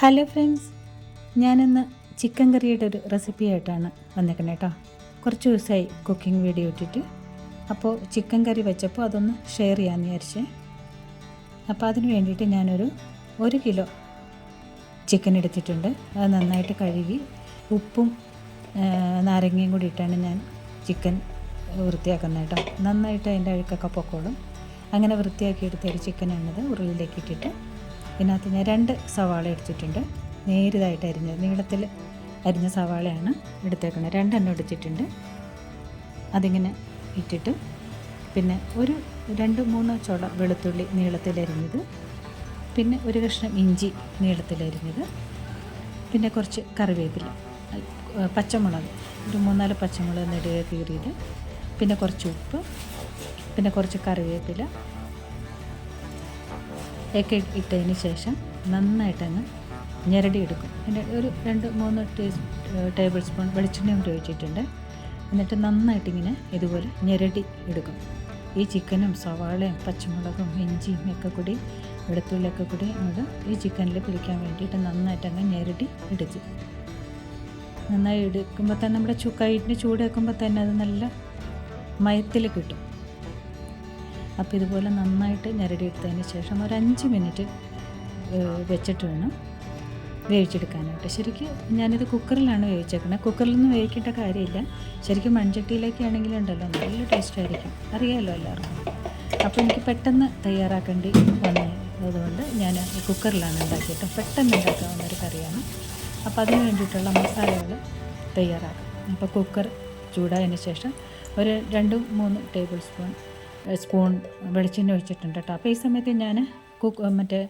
Hello friends ഞാനിന്ന് chicken കറിയുടെ ഒരു റെസിപ്പി ആയിട്ടാണ് വന്നേക്കുന്നത് കേട്ടോ കുറച്ച് ദിവസമായി കുക്കിംഗ് വീഡിയോ ഇട്ടിട്ട്. അപ്പോൾ ചിക്കൻ കറി വെച്ചപ്പോൾ അതൊന്ന് ഷെയർ ചെയ്യാമെന്ന് വിചാരിച്ചേ. അപ്പോൾ അതിന് വേണ്ടിയിട്ട് ഞാനൊരു ഒരു കിലോ ചിക്കൻ എടുത്തിട്ടുണ്ട്. അത് നന്നായിട്ട് കഴുകി ഉപ്പും നാരങ്ങയും കൂടി ഇട്ടാണ് ഞാൻ ചിക്കൻ വൃത്തിയാക്കുന്നത് കേട്ടോ നന്നായിട്ട് അതിന്റെ അഴുക്കൊക്കെ പൊക്കോളും. അങ്ങനെ വൃത്തിയാക്കി എടുത്ത ഒരു ചിക്കനാണിത്. ഉരുളിയിലേക്ക് ഇട്ടിട്ട് ഇതിനകത്ത് ഞാൻ രണ്ട് സവാള എടുത്തിട്ടുണ്ട്. നേരിതായിട്ട് അരിഞ്ഞത് നീളത്തിൽ അരിഞ്ഞ സവാളയാണ് എടുത്തേക്കുന്നത്. രണ്ടെണ്ണം എടുത്തിട്ടുണ്ട്. അതിങ്ങനെ ഇട്ടിട്ട് പിന്നെ ഒരു രണ്ട് മൂന്ന് ചുള വെളുത്തുള്ളി നീളത്തിൽ അരിഞ്ഞത്. പിന്നെ ഒരു കഷ്ണം ഇഞ്ചി നീളത്തിൽ അരിഞ്ഞത്. പിന്നെ കുറച്ച് കറിവേപ്പില പച്ചമുളക് ഒരു മൂന്നാൽ പച്ചമുളക് നെടുക കീറിയത്. പിന്നെ കുറച്ച് ഉപ്പ് പിന്നെ കുറച്ച് കറിവേപ്പില ഒക്കെ ഇട്ടതിന് ശേഷം നന്നായിട്ടങ്ങ് ഞെരടിയെടുക്കും. പിന്നെ ഒരു രണ്ട് മൂന്ന് ടീ ടേബിൾ സ്പൂൺ വെളിച്ചെണ്ണയും കൂടി ഒഴിച്ചിട്ടുണ്ട്. എന്നിട്ട് നന്നായിട്ടിങ്ങനെ ഇതുപോലെ ഞെരടി എടുക്കും. ഈ ചിക്കനും സവാളയും പച്ചമുളകും ഇഞ്ചിയും ഒക്കെ കൂടി വെളുത്തുള്ളിയൊക്കെ കൂടി അങ്ങോട്ട് ഈ ചിക്കനിൽ പിടിക്കാൻ വേണ്ടിയിട്ട് നന്നായിട്ട് അങ്ങ് ഞെരടി എടുക്കും. നന്നായി എടുക്കുമ്പോൾ തന്നെ നമ്മുടെ ചു കൈറ്റിന് ചൂട് വെക്കുമ്പോൾ തന്നെ അത് നല്ല മയത്തിൽ കിട്ടും. അപ്പോൾ ഇതുപോലെ നന്നായിട്ട് ഞെരടിയെടുത്തതിന് ശേഷം ഒരു അഞ്ച് മിനിറ്റ് വെച്ചിട്ട് വേണം വേവിച്ചെടുക്കാനായിട്ട്. ശരിക്കും ഞാനിത് കുക്കറിലാണ് വേവിച്ചേക്കുന്നത് കുക്കറിലൊന്നും വേവിക്കേണ്ട കാര്യമില്ല. ശരിക്കും മൺചട്ടിയിലേക്ക് ആണെങ്കിലും ഉണ്ടല്ലോ നല്ല ടേസ്റ്റ് ആയിരിക്കും. അറിയാമല്ലോ എല്ലാവർക്കും. അപ്പോൾ എനിക്ക് പെട്ടെന്ന് തയ്യാറാക്കേണ്ടി വന്നതുകൊണ്ട് ഞാൻ കുക്കറിലാണ് ഉണ്ടാക്കിയിട്ട് പെട്ടെന്ന് ഉണ്ടാക്കാവുന്ന ഒരു കറിയാണ്. അപ്പോൾ അതിന് വേണ്ടിയിട്ടുള്ള മസാലകൾ തയ്യാറാക്കും. അപ്പോൾ കുക്കർ ചൂടായതിന് ശേഷം ഒരു രണ്ട് മൂന്ന് ടേബിൾ സ്പൂൺ സ്പൂൺ വെളിച്ചെണ്ണ ഒഴിച്ചിട്ടുണ്ട് കേട്ടോ. അപ്പോൾ ഈ സമയത്ത് ഞാൻ കുക്ക് മറ്റേ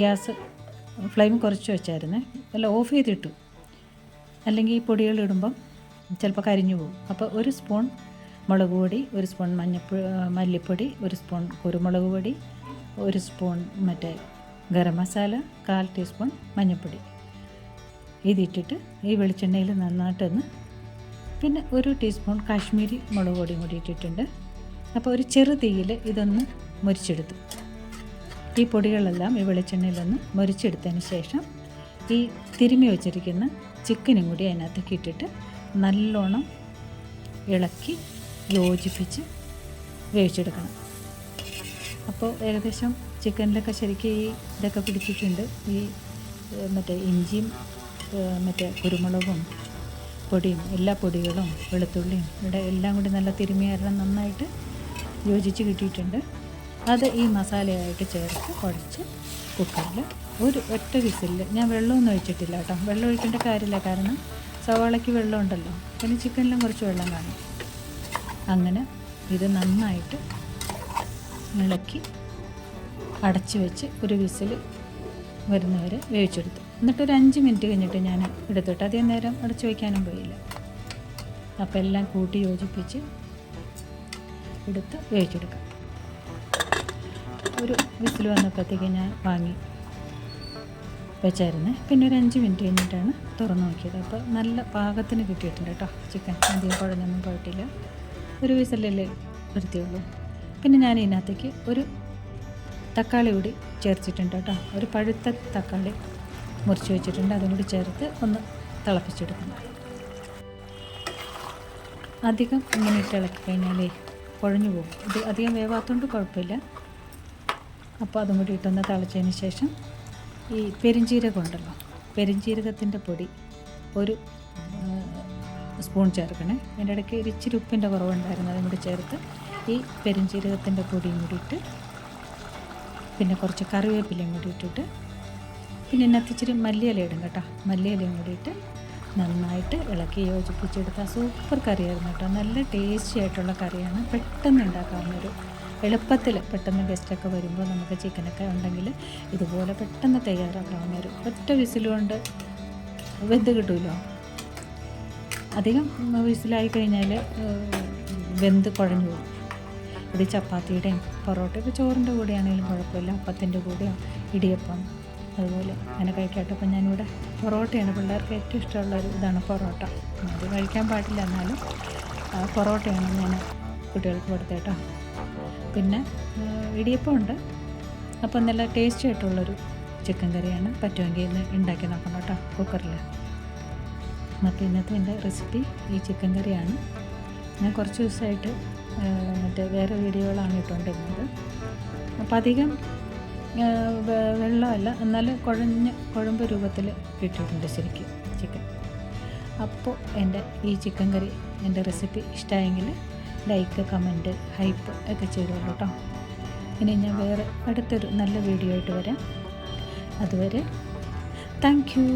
ഗ്യാസ് ഫ്ലെയിം കുറച്ച് വെച്ചായിരുന്നു. അല്ല ഓഫ് ചെയ്തിട്ടു. അല്ലെങ്കിൽ ഈ പൊടികൾ ഇടുമ്പം ചിലപ്പോൾ കരിഞ്ഞു പോകും. അപ്പോൾ ഒരു സ്പൂൺ മുളക് പൊടി ഒരു സ്പൂൺ മഞ്ഞപ്പൊടി മല്ലിപ്പൊടി ഒരു സ്പൂൺ കുരുമുളക് പൊടി ഒരു സ്പൂൺ മറ്റേ ഗരം മസാല കാൽ ടീസ്പൂൺ മഞ്ഞൾപ്പൊടി ഇതിട്ടിട്ട് ഈ വെളിച്ചെണ്ണയിൽ നന്നായിട്ടൊന്ന് പിന്നെ ഒരു ടീസ്പൂൺ കാശ്മീരി മുളക് പൊടിയും കൂടി ഇട്ടിട്ടുണ്ട്. അപ്പോൾ ഒരു ചെറു തീയിൽ ഇതൊന്ന് മുരിച്ചെടുത്തു. ഈ പൊടികളെല്ലാം ഈ വെളിച്ചെണ്ണയിലൊന്ന് മുരിച്ചെടുത്തതിന് ശേഷം ഈ തിരുമി വെച്ചിരിക്കുന്ന ചിക്കനും കൂടി അതിനകത്തേക്ക് ഇട്ടിട്ട് നല്ലോണം ഇളക്കി യോജിപ്പിച്ച് വേവിച്ചെടുക്കണം. അപ്പോൾ ഏകദേശം ചിക്കനിലൊക്കെ ശരിക്കും ഈ ഇതൊക്കെ പിടിച്ചിട്ടുണ്ട്. ഈ മറ്റേ ഇഞ്ചിയും മറ്റേ കുരുമുളകും പൊടിയും എല്ലാ പൊടികളും വെളുത്തുള്ളിയും ഇവിടെ എല്ലാം കൂടി നല്ല തിരുമിയാരണം നന്നായിട്ട് യോജിച്ച് കിട്ടിയിട്ടുണ്ട്. അത് ഈ മസാലയായിട്ട് ചേർത്ത് കുഴച്ച് കുക്കറിൽ ഒരു ഒറ്റ വിസിലിൽ ഞാൻ വെള്ളമൊന്നും ഒഴിച്ചിട്ടില്ല കേട്ടോ. വെള്ളം ഒഴിക്കേണ്ട കാര്യമില്ല. കാരണം സവാളയ്ക്ക് വെള്ളം ഉണ്ടല്ലോ പിന്നെ ചിക്കനിലും കുറച്ച് വെള്ളം കാണും. അങ്ങനെ ഇത് നന്നായിട്ട് ഇളക്കി അടച്ചു വെച്ച് ഒരു വിസിൽ വരുന്നവരെ വേവിച്ചെടുത്തു. എന്നിട്ട് ഒരു അഞ്ച് മിനിറ്റ് കഴിഞ്ഞിട്ട് ഞാൻ എടുത്തിട്ട് അധികം നേരം അടച്ചു വയ്ക്കാനും പോയില്ല. അപ്പോൾ എല്ലാം കൂട്ടി യോജിപ്പിച്ച് എടുത്ത് വേവിച്ചെടുക്കാം. ഒരു വിസിൽ വന്നപ്പോഴത്തേക്ക് ഞാൻ വാങ്ങി വെച്ചായിരുന്നേ. പിന്നെ ഒരു അഞ്ച് മിനിറ്റ് കഴിഞ്ഞിട്ടാണ് തുറന്നു നോക്കിയത്. അപ്പോൾ നല്ല പാകത്തിന് കിട്ടിയിട്ടുണ്ട് കേട്ടോ ചിക്കൻ. അധികം കുഴഞ്ഞൊന്നും പോയിട്ടില്ല. ഒരു വിസിലല്ലേ വരുത്തിയുള്ളൂ പിന്നെ ഞാൻ ഇതിനകത്തേക്ക് ഒരു തക്കാളി കൂടി ചേർച്ചിട്ടുണ്ട് കേട്ടോ. ഒരു പഴുത്ത തക്കാളി മുറിച്ച് വെച്ചിട്ടുണ്ട്. അതും കൂടി ചേർത്ത് ഒന്ന് തിളപ്പിച്ചെടുക്കണം. അധികം ഇങ്ങനെ ഇട്ട് ഇളക്കി കഴിഞ്ഞാലേ കുഴഞ്ഞു പോകും. ഇത് അധികം വേവാത്തതുകൊണ്ട് കുഴപ്പമില്ല. അപ്പോൾ അതും കൂടി ഇട്ടൊന്ന് തിളച്ചതിന് ശേഷം ഈ പെരിഞ്ജീരകം ഉണ്ടല്ലോ പെരിഞ്ജീരകത്തിന്റെ പൊടി ഒരു സ്പൂൺ ചേർക്കണേ. അതിന്റെ ഇടയ്ക്ക് ഒരു ഇച്ചിരി ഉപ്പിന്റെ കുറവുണ്ടായിരുന്നു അതും കൂടി ചേർത്ത് ഈ പെരിഞ്ജീരകത്തിന്റെ പൊടിയും കൂടി ഇട്ട് പിന്നെ കുറച്ച് കറിവേപ്പിലയും കൂടി ഇട്ടിട്ട് പിന്നെ ഇതിനകത്ത് ഇച്ചിരി മല്ലിയില ഇടും കേട്ടോ. മല്ലിയിലയും കൂടി ഇട്ട് നന്നായിട്ട് ഇളക്കി യോജിപ്പിച്ചെടുത്ത സൂപ്പർ കറിയായിരുന്നു കേട്ടോ. നല്ല ടേസ്റ്റി ആയിട്ടുള്ള കറിയാണ് പെട്ടെന്ന് ഉണ്ടാക്കാവുന്നൊരു എളുപ്പത്തിൽ പെട്ടെന്ന് ഗസ്റ്റൊക്കെ വരുമ്പോൾ നമുക്ക് ചിക്കനൊക്കെ ഉണ്ടെങ്കിൽ ഇതുപോലെ പെട്ടെന്ന് തയ്യാറാക്കാവുന്ന ഒരു ഒറ്റ വിസിലുകൊണ്ട് വെന്ത് കിട്ടുമല്ലോ അധികം വിസിലായി കഴിഞ്ഞാൽ വെന്ത് കുഴഞ്ഞു പോകും. ഇത് ചപ്പാത്തിയുടെയും പൊറോട്ടയൊക്കെ ചോറിന്റെ കൂടെയാണെങ്കിലും കുഴപ്പമില്ല. അപ്പത്തിന്റെ കൂടെയോ ഇടിയപ്പം അതുപോലെ അങ്ങനെ കഴിക്കട്ടെ അപ്പം ഞാനിവിടെ പൊറോട്ടയാണ് പിള്ളേർക്ക് ഏറ്റവും ഇഷ്ടമുള്ള ഒരു ഇതാണ് പൊറോട്ട. അത് കഴിക്കാൻ പാടില്ല എന്നാലും പൊറോട്ടയാണ് ഞാൻ കുട്ടികൾക്ക് കൊടുത്തേട്ടോ പിന്നെ ഇടിയപ്പമുണ്ട് അപ്പം നല്ല ടേസ്റ്റി ആയിട്ടുള്ളൊരു ചിക്കൻ കറിയാണ് പറ്റുമെങ്കിൽ ഇന്ന് ഉണ്ടാക്കി നോക്കണം കേട്ടോ കുക്കറിൽ അപ്പോൾ ഇന്നത്തെ എന്റെ റെസിപ്പി ഈ ചിക്കൻ കറിയാണ്. ഞാൻ കുറച്ച് ദിവസമായിട്ട് മറ്റേ വേറെ വീഡിയോകളാണ് ഇട്ടുകൊണ്ടിരുന്നത്. അപ്പോൾ അധികം വെള്ളമല്ല. എന്നാൽ കുഴഞ്ഞ കുഴമ്പ് രൂപത്തിൽ കിട്ടിയിട്ടുണ്ട് ശരിക്കും ചിക്കൻ അപ്പോൾ എന്റെ ഈ ചിക്കൻ കറി എന്റെ റെസിപ്പി ഇഷ്ടമായെങ്കിൽ ലൈക്ക് കമന്റ് ഹൈപ്പ് ഒക്കെ ചെയ്തോളൂ കേട്ടോ ഇനി ഞാൻ വേറെ അടുത്തൊരു നല്ല വീഡിയോ ആയിട്ട് വരാം. അതുവരെ താങ്ക് യു